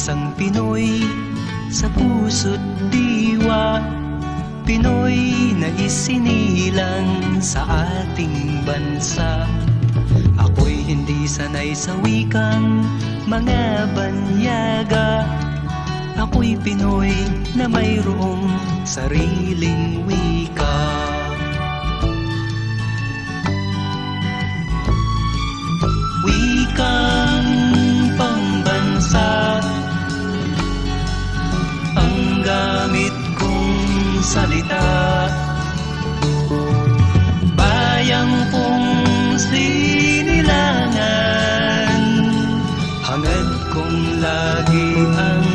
Isang Pinoy sa puso't diwa. Pinoy na isinilang sa ating bansa. Ako'y hindi sanay sa wikang mga banyaga. Ako'y Pinoy na mayroong sariling wika. Wikang salita. Bayang kong sinilangan Hangad kong lagi ang